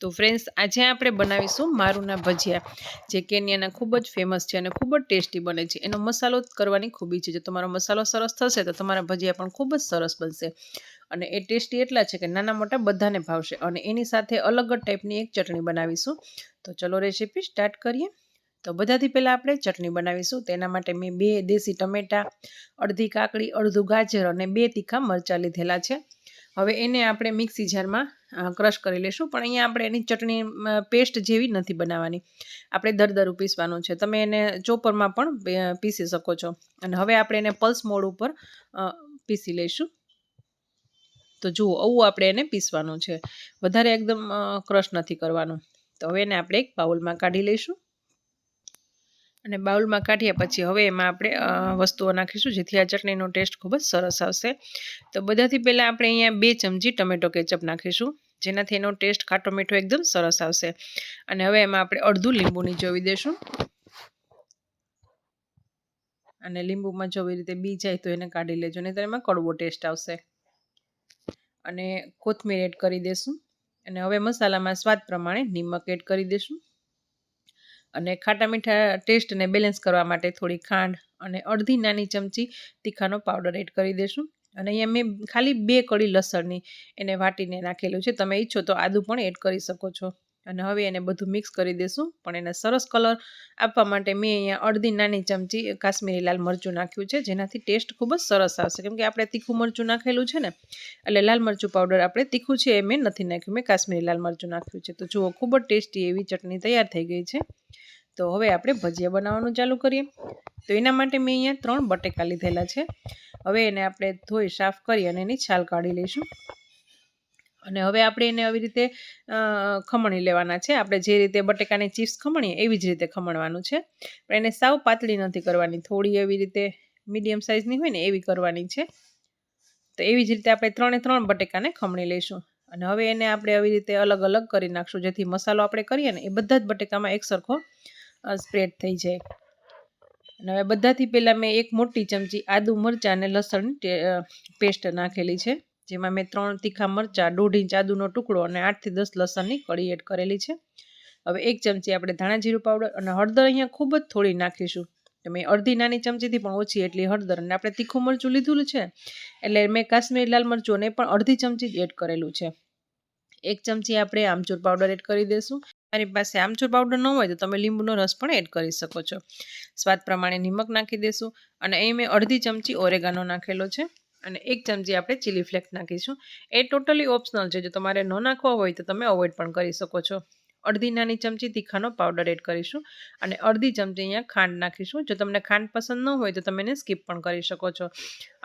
તો ફ્રેન્ડ્સ આજે આપણે બનાવીશું મારુંના ભજીયા. જે કેન્યાના ખૂબ જ ફેમસ છે અને ખૂબ જ ટેસ્ટી બને છે. એનો મસાલો કરવાની ખૂબી છે. જો તમારો મસાલો સરસ થશે તો તમારા ભજીયા પણ ખૂબ જ સરસ બનશે. અને એ ટેસ્ટી એટલા છે કે નાના મોટા બધાને ભાવશે. અને એની સાથે અલગ જ ટાઈપની એક ચટણી બનાવીશું. તો ચલો રેસીપી સ્ટાર્ટ કરીએ. તો બધાથી પહેલાં આપણે ચટણી બનાવીશું. તેના માટે મેં બે દેશી ટમેટાં, અડધી કાકડી, અડધું ગાજર અને બે તીખા મરચાં લીધેલા છે. હવે એને આપણે મિક્સી જારમાં ક્રશ કરી લઈશું પણ અહીંયા આપણે એની ચટણી પેસ્ટ જેવી નથી બનાવવાની. આપણે દરદરું પીસવાનું છે. તમે એને ચોપરમાં પણ પીસી શકો છો. અને હવે આપણે એને પલ્સ મોડ ઉપર પીસી લઈશું. તો જુઓ, આવું આપણે એને પીસવાનું છે. વધારે એકદમ ક્રશ નથી કરવાનું. તો હવે એને આપણે એક બાઉલમાં કાઢી લઈશું. અને બાઉલમાં કાઢ્યા પછી હવે એમાં આપણે વસ્તુઓ નાખીશું, જેથી આ ચટણીનો ટેસ્ટ ખૂબ જ સરસ આવશે. તો બધાથી પહેલાં આપણે અહીંયા બે ચમચી ટમેટો કેચઅપ નાખીશું, જેનાથી એનો ટેસ્ટ ખાટો મીઠો એકદમ સરસ આવશે. અને હવે એમાં આપણે અડધું લીંબુ નીચોવી દઈશું અને લીંબુમાં જો એવી રીતે બી જાય તો એને કાઢી લેજો નહીં તો એમાં કડવો ટેસ્ટ આવશે. અને કોથમીર એડ કરી દઈશું અને હવે મસાલામાં સ્વાદ પ્રમાણે નિમક એડ કરી દઈશું અને ખાટા મીઠા ટેસ્ટને બેલેન્સ કરવા માટે થોડી ખાંડ અને અડધી નાની ચમચી તીખાનો પાવડર એડ કરી દઈશું અને અહીંયા મેં ખાલી બે કળી લસણની એને વાટીને નાખેલું છે. તમે ઈચ્છો તો આદું પણ એડ કરી શકો છો. અને હવે એને બધું મિક્સ કરી દેશું. પણ એને સરસ કલર આપવા માટે મેં અહીંયા અડધી નાની ચમચી કાશ્મીરી લાલ મરચું નાખ્યું છે, જેનાથી ટેસ્ટ ખૂબ જ સરસ આવશે. કેમ કે આપણે તીખું મરચું નાખેલું છે ને, એટલે લાલ મરચું પાવડર આપણે તીખું છે એ મેં નથી નાખ્યું. મેં કાશ્મીરી લાલ મરચું નાખ્યું છે. તો જુઓ, ખૂબ જ ટેસ્ટી એવી ચટણી તૈયાર થઈ ગઈ છે. તો હવે આપણે ભજીયા બનાવવાનું ચાલુ કરીએ. તો એના માટે મેં અહીંયા ત્રણ બટેકા લીધેલા છે. હવે એને આપણે ધોઈ, સાફ કરી અને એની છાલ કાઢી લઈશું. અને હવે આપણે એને આવી રીતે ખમણી લેવાના છે. આપણે જે રીતે બટેકાની ચિપ્સ ખમણીએ એવી જ રીતે ખમણવાનું છે. પણ એને સાવ પાતળી નથી કરવાની. થોડી એવી રીતે મીડિયમ સાઇઝની હોય ને એવી કરવાની છે. તો એવી જ રીતે આપણે ત્રણે ત્રણ બટેકાને ખમણી લઈશું. અને હવે એને આપણે આવી રીતે અલગ અલગ કરી નાખશું. જેથી મસાલો આપણે કરીએ ને એ બધા જ બટેકામાં એક સરખો સ્પ્રેડ થઈ જાય. અને હવે બધાથી પહેલાં મેં એક મોટી ચમચી આદુ મરચાં અને લસણની પેસ્ટ નાખેલી છે. જેમાં મેં ત્રણ તીખા મરચાં, દોઢ ઇંચ આદુનો ટુકડો અને આઠથી દસ લસણની કળી એડ કરેલી છે. હવે એક ચમચી આપણે ધાણા જીરું પાવડર અને હળદર અહીંયા ખૂબ જ થોડી નાખીશું. મેં અડધી નાની ચમચીથી પણ ઓછી એટલી હળદર અને આપણે તીખું મરચું લીધું છે. એટલે મેં કાશ્મીરી લાલ મરચું પણ અડધી ચમચી એડ કરેલું છે. એક ચમચી આપણે આમચૂર પાવડર એડ કરી દઈશું. મારી પાસે આમચૂર પાવડર ન હોય તો તમે લીંબુનો રસ પણ એડ કરી શકો છો. સ્વાદ પ્રમાણે નિમક નાખી દઈશું અને અહીં મેં અડધી ચમચી ઓરેગાનો નાખેલો છે. અને એક ચમચી આપણે ચીલી ફ્લેક્સ નાખીશું. એ ટોટલી ઓપ્શનલ છે. જો તમારે ન નાખવા હોય તો તમે અવોઇડ પણ કરી શકો છો. અડધી નાની ચમચી તીખાનો પાવડર એડ કરીશું અને અડધી ચમચી અહીંયા ખાંડ નાખીશું. જો તમને ખાંડ પસંદ ન હોય તો તમે એને સ્કીપ પણ કરી શકો છો.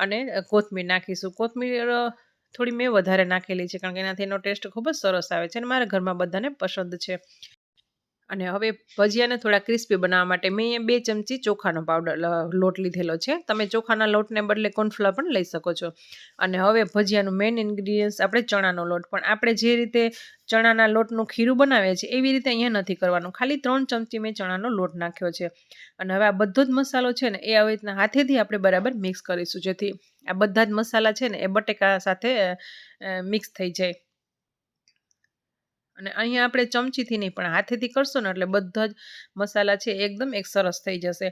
અને કોથમીર નાખીશું. કોથમીર થોડી મેં વધારે નાખેલી છે કારણ કે એનાથી એનો ટેસ્ટ ખૂબ જ સરસ આવે છે અને મારા ઘરમાં બધાને પસંદ છે. અને હવે ભજીયાને થોડા ક્રિસ્પી બનાવવા માટે મેં અહીંયા બે ચમચી ચોખાનો પાવડર લોટ લીધેલો છે. તમે ચોખાના લોટને બદલે કોર્નફ્લાવર પણ લઈ શકો છો. અને હવે ભજીયાનું મેઇન ઇન્ગ્રીડિયન્ટ્સ આપણે ચણાનો લોટ. પણ આપણે જે રીતે ચણાના લોટનું ખીરું બનાવીએ છીએ, એવી રીતે અહીંયા નથી કરવાનું. ખાલી ત્રણ ચમચી મેં ચણાનો લોટ નાખ્યો છે. અને હવે આ બધો જ મસાલો છે ને, એ આવી રીતના હાથેથી આપણે બરાબર મિક્સ કરીશું જેથી આ બધા જ મસાલા છે ને, એ બટેકા સાથે મિક્સ થઈ જાય. અને અહીંયા આપણે ચમચીથી નહીં, પણ હાથેથી કરશું ને એટલે બધા જ મસાલા છે એકદમ એક સરસ થઈ જશે.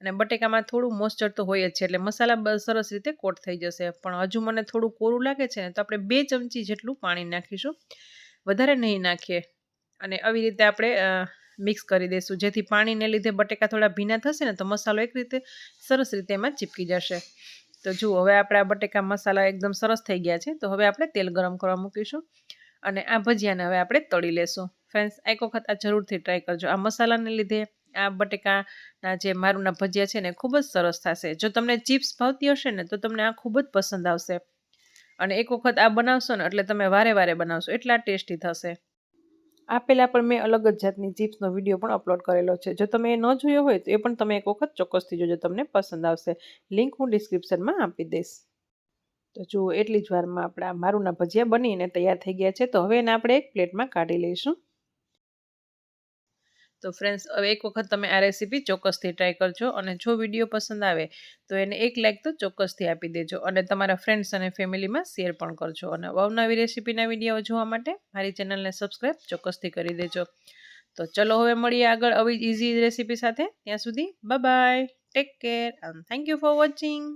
અને બટેકામાં થોડું મોસ્ચર તો હોય જ છે, એટલે મસાલા સરસ રીતે કોટ થઈ જશે. પણ હજુ મને થોડું કોરું લાગે છે ને, તો આપણે બે ચમચી જેટલું પાણી નાખીશું. વધારે નહીં નાખીએ. અને આવી રીતે આપણે મિક્સ કરી દઈશું. જેથી પાણીને લીધે બટેકા થોડા ભીના થશે ને, તો મસાલો એક રીતે સરસ રીતે એમાં ચીપકી જશે. તો જુઓ, હવે આપણા બટેકા મસાલા એકદમ સરસ થઈ ગયા છે. તો હવે આપણે તેલ ગરમ કરવા મૂકીશું. અને આ ભજીયાને હવે આપણે તળી લેશું. ફ્રેન્ડ્સ એક વખત આ જરૂરથી ટ્રાય કરજો. આ મસાલાને લીધે આ બટેકાના જે મારુંના ભજીયા છે ને ખૂબ જ સરસ થશે. જો તમને ચિપ્સ ભાવતી હશે ને તો તમને આ ખૂબ જ પસંદ આવશે. અને એક વખત આ બનાવશો ને એટલે તમે વારે વારે બનાવશો, એટલા ટેસ્ટી થશે. આ પહેલાં પણ મેં અલગ જ જાતની ચિપ્સનો વીડિયો પણ અપલોડ કરેલો છે. જો તમે ન જોયો હોય તો એ પણ તમે એક વખત ચોક્કસથી જોજો, તમને પસંદ આવશે. લિંક હું ડિસ્ક્રિપ્શનમાં આપી દઈશ. તો જુઓ, એટલી જ વારમાં આપણા મારુંના ભજીયા બનીને તૈયાર થઈ ગયા છે. તો હવે એને આપણે એક પ્લેટમાં કાઢી લઈશું. તો ફ્રેન્ડ્સ, હવે એક વખત તમે આ રેસીપી ચોક્કસથી ટ્રાય કરજો અને જો વીડિયો પસંદ આવે, તો એને એક લાઇક તો ચોક્કસથી આપી દેજો અને તમારા ફ્રેન્ડ્સ અને ફેમિલીમાં શેર પણ કરજો. અને અવનવી રેસીપીના વીડિયો જોવા માટે મારી ચેનલને સબસ્ક્રાઈબ ચોક્કસથી કરી દેજો. તો ચલો, હવે મળીએ આગળ આવી ઇઝી રેસીપી સાથે. ત્યાં સુધી bye take care and thank you for watching